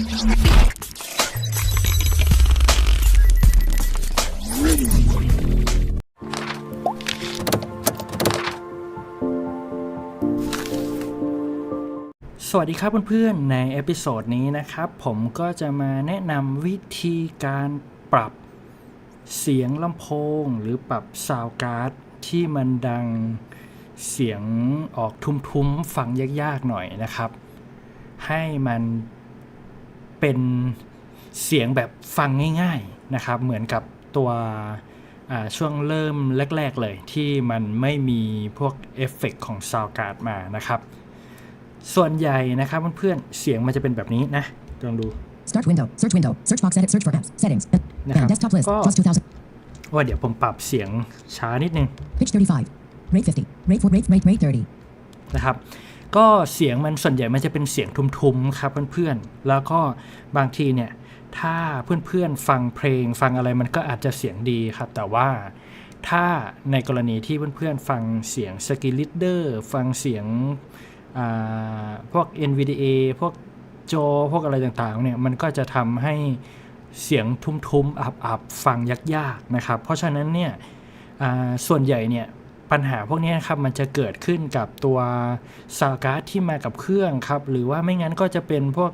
สวัสดีครับเพื่อนๆ ในเอพิโซดนี้นะครับ ผมก็จะมาแนะนำวิธีการปรับเสียงลำโพง หรือปรับซาวการ์ดที่มันดังเสียงออกทุ้มๆ ฟังยากๆ หน่อยนะครับ ให้มัน เป็นเสียงแบบฟังง่ายๆนะครับ เหมือนกับตัวอ่าช่วงเริ่มแรก ๆ เลยที่มันไม่มีพวกเอฟเฟกต์ของซาวการ์ดมานะครับ ส่วนใหญ่นะครับเพื่อนๆเสียงมันจะเป็นแบบนี้นะลองดู Start window. Search window. Search box edit. Search for apps. Settings. And, นะครับ and desktop list. ก็ Plus 2000. ว่าเดี๋ยวผมปรับเสียงช้านิดนึง Pitch 35. Rate 50. Rate 4. Rate rate rate 30. นะครับ ก็เสียงมันส่วนใหญ่มันจะเป็นเสียงทุ้มๆครับเพื่อนๆ แล้วก็บางทีเนี่ยถ้าเพื่อนๆฟังเพลงฟังอะไรมันก็อาจจะเสียงดีครับ แต่ว่าถ้าในกรณีที่เพื่อนๆฟังเสียงสกิลิเดอร์ฟังเสียงอ่าพวก NVDA พวกจอพวกอะไรต่างๆเนี่ยมันก็จะทำให้เสียงทุ้มๆอับๆฟังยากๆนะครับ เพราะฉะนั้นเนี่ยส่วนใหญ่เนี่ย ปัญหาพวกนี้ครับมันจะเกิดขึ้นกับตัวซาวการ์ดที่มากับเครื่องครับหรือว่าไม่งั้นก็จะเป็นพวก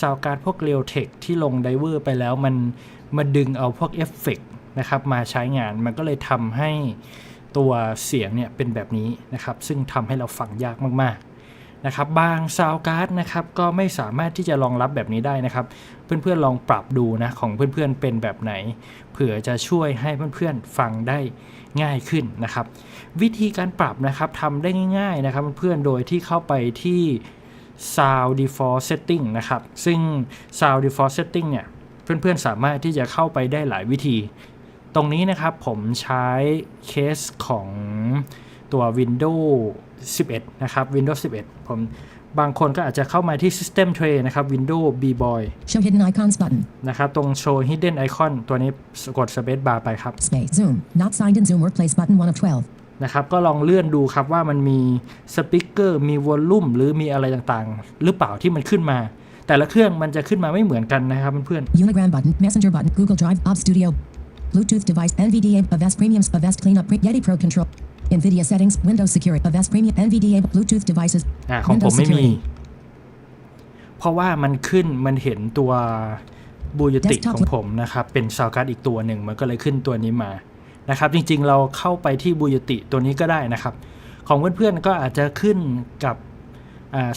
ซาวการ์ดพวกเรียลเทคที่ลงไดเวอร์ไปแล้วมันมาดึงเอาพวกเอฟเฟกนะครับมาใช้งานมันก็เลยทำให้ตัวเสียงเนี่ยเป็นแบบนี้นะครับ ซึ่งทำให้เราฟังยากมากๆ นะครับบางซาวการ์ดนะครับก็ไม่สามารถที่จะรองรับแบบนี้ได้นะครับ เพื่อนๆลองปรับดูนะของเพื่อนๆเป็นแบบไหน เผื่อจะช่วยให้เพื่อนๆฟังได้ง่ายขึ้นนะครับ วิธีการปรับนะครับทำได้ง่ายๆนะครับเพื่อนๆโดยที่เข้าไปที่ Sound Default Setting นะครับ ซึ่ง Sound Default Setting เนี่ยเพื่อนๆสามารถที่จะเข้าไปได้หลายวิธี ตรงนี้นะครับผมใช้เคสของ ตัว Windows 11 นะครับ Windows 11 ผมบางคนก็อาจจะเข้ามาที่ System Tray นะครับ Windows B-Boy Show hidden icons button. นะครับ ตรง Show Hidden Icon ตัวนี้กด Space Bar ไปครับ Space. Zoom. Not signed in Zoom Workplace button 1 of 12. นะครับก็ลองเลื่อนดูครับว่ามันมีสปีกเกอร์มีวอลลุ่มหรือมีอะไรต่างๆ หรือเปล่าที่มันขึ้นมา แต่ละเครื่องมันจะขึ้นมาไม่เหมือนกันนะครับเพื่อน Unigram button. Messenger button. Google Drive. Ob Studio. Bluetooth device. NVDA. Avast Premium. Avast Cleanup. Pre- Yeti Pro Control. NVIDIA settings. Windows Security. Avast Premium. NVDA. Bluetooth devices. ๆอ่าของผมไม่มี เพราะว่ามันขึ้นมันเห็นตัวบูยติ Desktop ของผมนะครับ เป็นซาวการ์ดอีกตัวหนึ่งมันก็เลยขึ้นตัวนี้มานะครับ จริงๆเราเข้าไปที่บูยติตัวนี้ก็ได้นะครับ ของเพื่อนๆก็อาจจะขึ้นกับ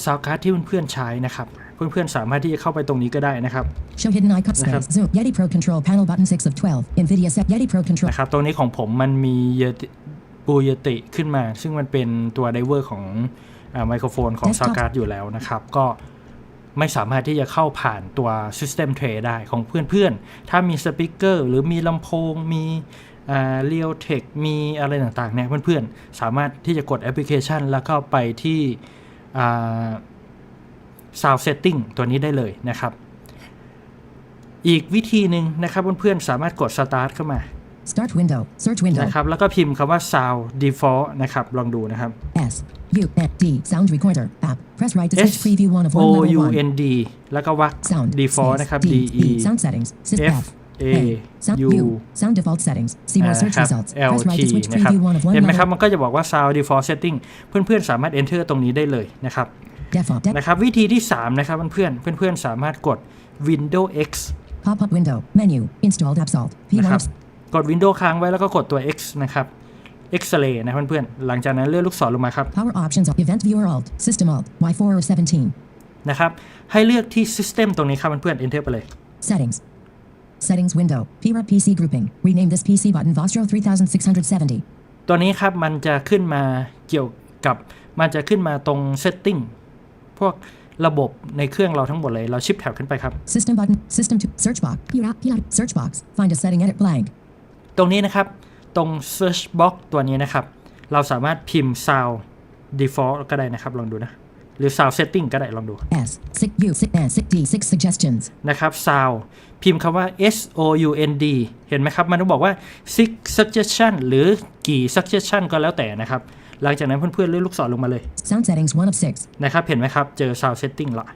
ซาวการ์ดที่เพื่อนๆใช้นะครับเพื่อนๆสามารถที่จะเข้าไปตรงนี้ก็ได้นะครับ Show hidden icon. นะครับ Space. Zoom. Yeti Pro Control panel button 6 of 12. NVIDIA set. Yeti Pro Control. นะครับตรงนี้ของผมมันมีเยติ บูเยติขึ้นมา ซึ่งมันเป็นตัวไดเวอร์ของไมโครโฟนของ Desktop ซาวการ์ดอยู่แล้วนะครับ ก็ไม่สามารถที่จะเข้าผ่านตัว System Tray ได้ของเพื่อนๆ ถ้ามีสปีกเกอร์หรือมีลำโพง มีเรียลเทค มีอะไรต่างๆ เนี่ยเพื่อนๆ สามารถที่จะกดแอปพลิเคชัน แล้วก็ไปที่ Sound Setting ตัวนี้ได้เลยนะครับ อีกวิธีหนึ่งนะครับเพื่อนๆ สามารถกด Start เข้ามา Start window. Search window. นะครับแล้วก็พิมพ์คำว่า sound default นะครับลองดูนะครับ S. U. N. D. Sound recorder. App. Press right to S switch preview 1 of 1 O level U 1. N D แล้วก็วัก Sound. default space, นะครับ D. D E E. Sound settings. Sys F F. A Sound U U. Sound default settings. See more อ่า search ครับ results. L Press right T to switch นะครับ preview 1 of 1เห็นไหมครับ level. มันก็จะบอกว่า sound default setting เพื่อนๆสามารถ enter ตรงนี้ได้เลยนะครับ Default. De- นะครับวิธีที่ 3 นะครับเพื่อนๆเพื่อนๆสามารถกด Windows X Pop up window. Menu. Installed app salt. นะ P1 ครับ of กด Windows ค้างไว้แล้วก็กดตัว X นะครับ X-ray นะเพื่อนๆ หลังจากนั้นเลื่อนลูกศรลงมาครับ Power options. Event viewer alt. System alt. Y4 or 17. นะครับ ให้เลือกที่ System ตรงนี้ครับเพื่อนๆ enter ไปเลย Settings. Settings window. PRA PC grouping. Rename this PC button Vostro 3670. ตัวนี้ครับมันจะขึ้นมาเกี่ยวกับมันจะขึ้นมาตรง setting พวกระบบในเครื่องเราทั้งหมดเลย เราชิปแถบขึ้นไปครับ System button. System to search box. PRA. PRA. Search box. Find a setting edit blank. ตรงนี้นะครับตรง search box ตัวนี้นะครับ เราสามารถพิมพ์ sound default ก็ได้นะครับ ลองดูนะ หรือ sound setting ก็ได้ลองดู S. Sick U. Sick N. Sick D. Six suggestions. นะครับ sound พิมพ์คำว่า S O U N D เห็นไหมครับ มันต้องบอกว่า six suggestion หรือกี่ suggestion ก็แล้วแต่นะครับ หลังจากนั้นเพื่อนๆเลื่อนลูกศรลงมาเลย Sound settings 1 of 6. นะครับ เห็นไหมครับ เจอ sound setting ละ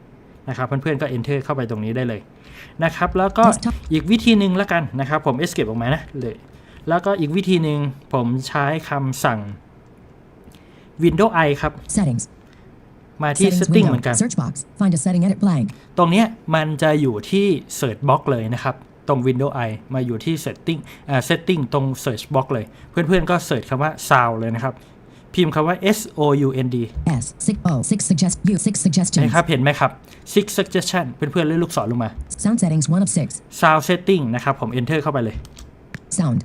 นะครับเพื่อนๆก็ enter เข้าไปตรงนี้ได้เลยนะครับ แล้วก็ Desktop อีกวิธีหนึ่งละกันนะครับ ผม escape ออกมานะเลย แล้วก็อีกวิธีหนึ่งผมใช้คำสั่ง Windows I ครับ Settings. มาที่ Settings setting window. เหมือนกัน Search box. Find a setting edit blank. ตรงเนี้ยมันจะอยู่ที่ search box เลยนะครับ ตรง Windows I มาอยู่ที่ setting อ่า setting ตรง search box เลย เพื่อนๆก็ search คำว่า sound เลยนะครับ พิมพ์คำว่า S O U N D S. Six O. Six suggest you. Six suggestions. นะครับ เห็นไหมครับ six suggestion เพื่อนๆเลื่อนลูกศรลงมา Sound settings. One of six. sound setting นะครับ ผม enter เข้าไปเลย Sound.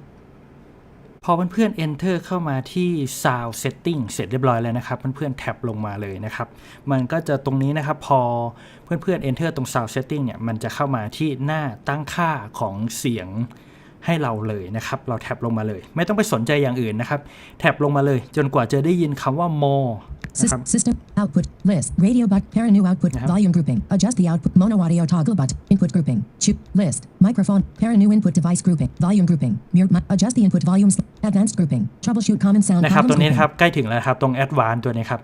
พอเพื่อนๆ enter เข้ามาที่ sound setting เสร็จเรียบร้อยแล้วนะครับ เพื่อนๆ แท็บลงมาเลยนะครับ มันก็จะตรงนี้นะครับ พอเพื่อนๆ enter ตรง sound setting เนี่ย มันจะเข้ามาที่หน้าตั้งค่าของเสียงให้เราเลยนะครับ เราแท็บลงมาเลย ไม่ต้องไปสนใจอย่างอื่นนะครับ แท็บลงมาเลย จนกว่าจะได้ยินคำว่า more นะ Sys- ครับ system. Output. List. Radio but. Pair new output. Yeah. Volume grouping. Adjust the output. Mono audio toggle but. Input grouping. Chip. List. Microphone. Pair new input device grouping. Volume grouping. Mute. mi- Adjust the input volumes. Advanced grouping. Troubleshoot common sound นะครับ problems ตรงนี้ grouping. นะครับใกล้ถึงแล้วนะครับ ตรง advance ตัวนี้ครับ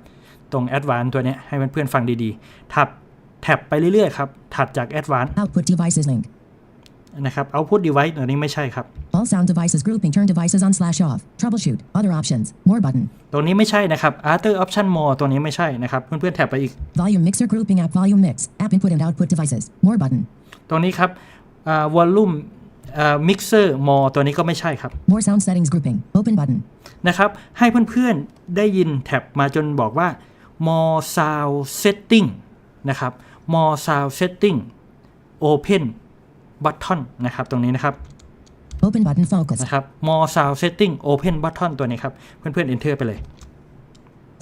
ตรง advance ตัวเนี้ยให้เพื่อนๆฟังดีๆ ถับแท็บไปเรื่อยๆครับ ถัดจาก advance Output devices link. นะครับ output device ตัวนี้ไม่ใช่ครับ All sound devices grouping. Turn devices on slash off. Troubleshoot. Other options. More button. ตรงนี้ไม่ใช่นะครับ other option more ตัวนี้ไม่ใช่นะครับ เพื่อนๆแท็บไปอีก Volume mixer grouping app volume mix. App input and output devices. More button. ตรงนี้ครับอ่า volume อ่า mixer more ตัวนี้ก็ไม่ใช่ครับ More sound settings grouping. Open button. นะครับ ให้เพื่อนๆได้ยินแท็บมาจนบอกว่า more sound setting นะครับ more sound setting open button นะครับ ตรงนี้นะครับ Open button focus. นะครับ more sound setting open button ตัวนี้ครับ เพื่อนๆ enter ไปเลย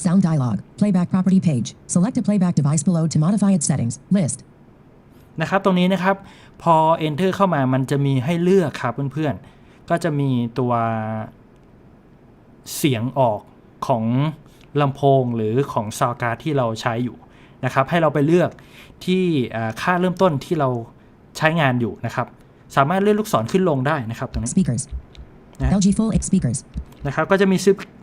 Sound dialog. Playback property page. Select a playback device below to modify its settings. List. นะครับตรงนี้นะครับพอ enter เข้ามามันจะมีให้เลือกครับเพื่อนๆ ก็จะมีตัวเสียงออกของลำโพงหรือของซาวการ์ดที่เราใช้อยู่นะครับ ให้เราไปเลือกที่อ่าค่าเริ่มต้นที่เราใช้งานอยู่นะครับ สามารถเลื่อนลูกศรขึ้นลงได้นะครับตรงนี้ Speakers. Yeah. LG Full H speakers. นะครับก็จะมี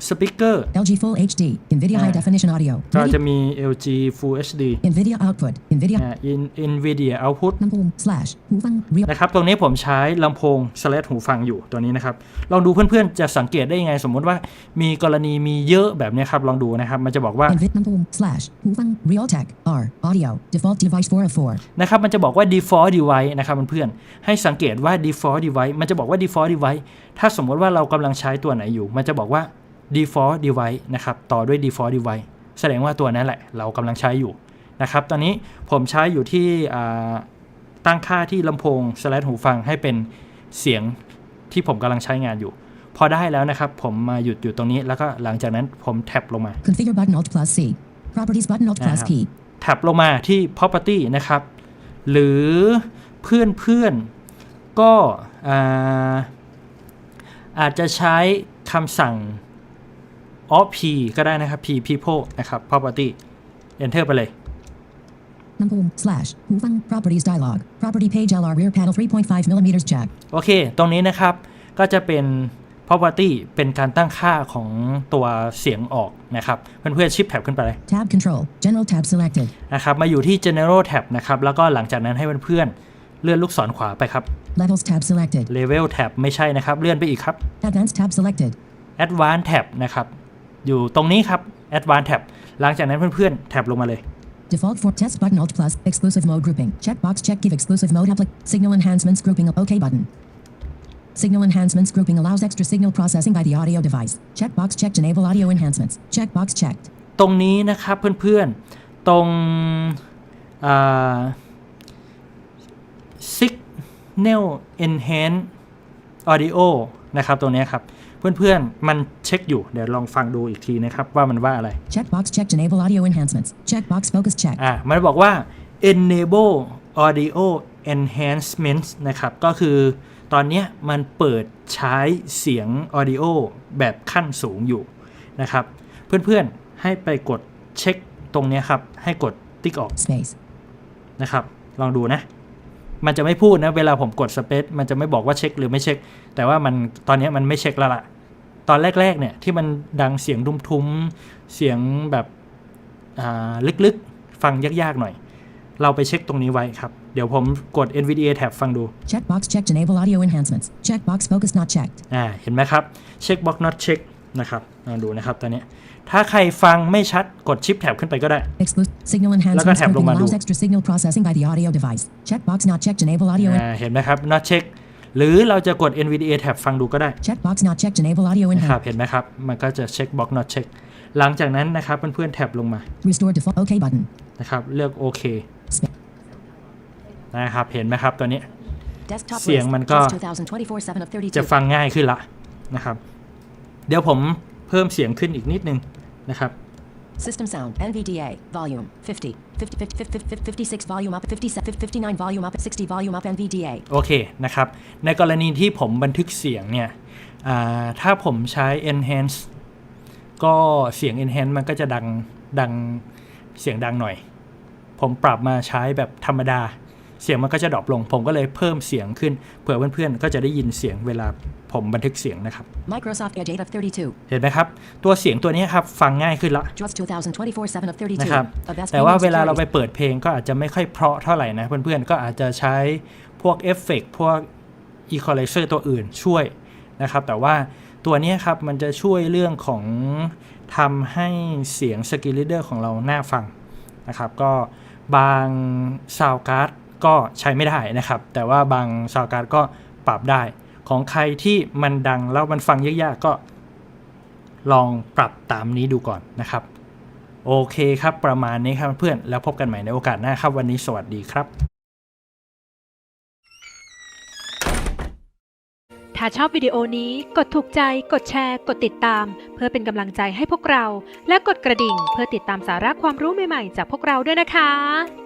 สปีกเกอร์ LG Full HD. NVIDIA High Ah. Definition Audio. ก็ MIDI จะมี LG Full HD NVIDIA Output. NVIDIA อ่า In- Nvidia Output ลำโพง slash หูฟัง real นะครับ ตรงนี้ผมใช้ลำโพงสเลดหูฟังอยู่ตัวนี้นะครับ ลองดูเพื่อนๆ จะสังเกตได้ยังไง สมมุติว่ามีกรณีมีเยอะแบบเนี้ยครับ ลองดูนะครับ มันจะบอกว่า NVIDIA ลำโพง slash หูฟัง Realtek R Audio Default Device 4 of 4นะครับ มันจะบอกว่า default device นะครับเพื่อนๆ ให้สังเกตว่า default device มันจะบอกว่า default device ถ้าสมมติว่าเรากำลังใช้ตัวไหนอยู่ มันจะบอกว่า default device นะครับต่อด้วย default device แสดงว่าตัวนั้นแหละ เรากำลังใช้อยู่นะครับ ตอนนี้ผมใช้อยู่ที่อ่าตั้งค่าที่ลำโพงสแลดหูฟังให้เป็นเสียงที่ผมกำลังใช้งานอยู่ พอได้แล้วนะครับ ผมมาหยุดอยู่ตรงนี้ แล้วก็หลังจากนั้นผมแท็บลงมา Configure button Alt plus C Properties button Alt plus อ่า P แท็บลงมาที่ property นะครับ หรือเพื่อนเพื่อนๆก็อ่าอาจจะใช้คำสั่ง off p ก็ได้นะครับ p people นะครับ property enter ไปเลยลำโพง slash หูฟัง Properties dialog Property page LR rear panel 3.5 millimeters jack โอเค ตรงนี้นะครับ ก็จะเป็น property เป็นการตั้งค่าของตัวเสียงออกนะครับ เพื่อนๆชิปแท็บขึ้นไปเลย Tab control General tab selected นะครับ มาอยู่ที่ general tab นะครับ แล้วก็หลังจากนั้นให้เพื่อนๆเลื่อนลูกศรขวาไปครับ Levels tab selected level tab ไม่ใช่นะครับ เลื่อนไปอีกครับ Advanced tab selected advanced tab นะครับ อยู่ตรงนี้ครับ advanced tab หลังจากนั้นเพื่อนๆ แท็บลงมาเลย Default for test button Alt plus exclusive mode grouping checkbox check give exclusive mode applic signal enhancements grouping OK button Signal enhancements grouping allows extra signal processing by the audio device. Checkbox checked enable audio enhancements. Checkbox checked. ตรงนี้นะครับเพื่อนๆ ตรงอ่า signal enhance audio นะครับ ตรงนี้ครับ เพื่อนๆ มันเช็คอยู่ เดี๋ยวลองฟังดูอีกทีนะครับว่ามันว่าอะไร Checkbox checked enable audio enhancements. Checkbox focus checked. อ่ามันบอกว่า enable audio enhancements นะครับ ก็คือตอนเนี้ยมันเปิดใช้เสียง audio แบบขั้นสูงอยู่นะครับ เพื่อนๆ ให้ไปกดเช็คตรงเนี้ยครับ ให้กดติ๊กออก Space. นะครับ ลองดูนะมันจะไม่พูดนะ เวลาผมกดสเปซมันจะไม่บอกว่าเช็คหรือไม่เช็ค แต่ว่ามันตอนเนี้ยมันไม่เช็คแล้วล่ะ ตอนแรกๆเนี่ยที่มันดังเสียงทุ้มๆเสียงแบบอ่าลึกๆ ฟังยากๆหน่อย เราไปเช็คตรงนี้ไว้ครับ เดี๋ยวผมกด NVDA tab ฟังดู Checkbox checked. Enable audio enhancements. Checkbox focus not checked. อ่าเห็นไหมครับเช็ค box not check นะครับลองดูนะครับตอนนี้ ถ้าใครฟังไม่ชัดกดชิปแท็บขึ้นไปก็ได้ Exclusive signal enhancements tab grouping ลงมาดู allows extra signal processing by the audio device. Checkbox not checked. Enable audio. en- อ่าเห็นไหมครับ not check หรือเราจะกด NVDA tab ฟังดูก็ได้ Checkbox not checked. Enable audio นะครั enhancements. บเห็นไหมครับ มันก็จะเช็ค box not check หลังจากนั้นนะครับเพื่อนๆแท็บลงมา Restore default. OK button. นะครับเลือกโอเค Sp- นะครับเห็นไหมครับตัวนี้ Desktop เสียง list. มันก็ Just 2024 7 of 32. จะฟังง่ายขึ้นละนะครับ เดี๋ยวผมเพิ่มเสียงขึ้นอีกนิดนึงนะครับ System sound. NVDA. Volume 50. 50, 50, 50, 56 volume up. 57, 59 volume up. 60 volume up. NVDA. โอเคนะครับ ในกรณีที่ผมบันทึกเสียงเนี่ยถ้าผมใช้ enhance ก็เสียง enhance มันก็จะดัง ดัง เสียงดังหน่อย ผมปรับมาใช้แบบธรรมดา เสียงมันก็จะดรอปลง ผมก็เลยเพิ่มเสียงขึ้น เผื่อเพื่อนๆ ก็จะได้ยินเสียงเวลาผมบันทึกเสียงนะครับ Microsoft Edge 8 of 32. เห็นไหมครับ ตัวเสียงตัวนี้ครับ ฟังง่ายขึ้นละ Just 2024 7 of 32. นะครับ A best แต่ว่า premium เวลาเราไป security. เปิดเพลงก็อาจจะไม่ค่อยเพราะเท่าไหร่นะเพื่อนๆ ก็อาจจะใช้พวกเอฟเฟกต์พวก Equalizer ตัวอื่นช่วยนะครับ แต่ว่าตัวเนี้ยครับมันจะช่วยเรื่องของทำให้เสียงสกิล l เดอร์ของเราน่าฟังนะครับ ก็บางซาวการ์ด ก็ใช้ไม่ได้นะครับ แต่ว่าบางซาวการ์ดก็ปรับได้ ของใครที่มันดังแล้วมันฟังยากๆก็ ลองปรับตามนี้ดูก่อนนะครับ โอเคครับ ประมาณนี้ครับเพื่อนแล้วพบกันใหม่ในโอกาสหน้าครับ วันนี้สวัสดีครับถ้าชอบวิดีโอนี้กดถูกใจ กดแชร์ กดติดตาม เพื่อเป็นกำลังใจให้พวกเรา และกดกระดิ่งเพื่อติดตามสาระความรู้ใหม่ๆ จากพวกเราด้วยนะคะ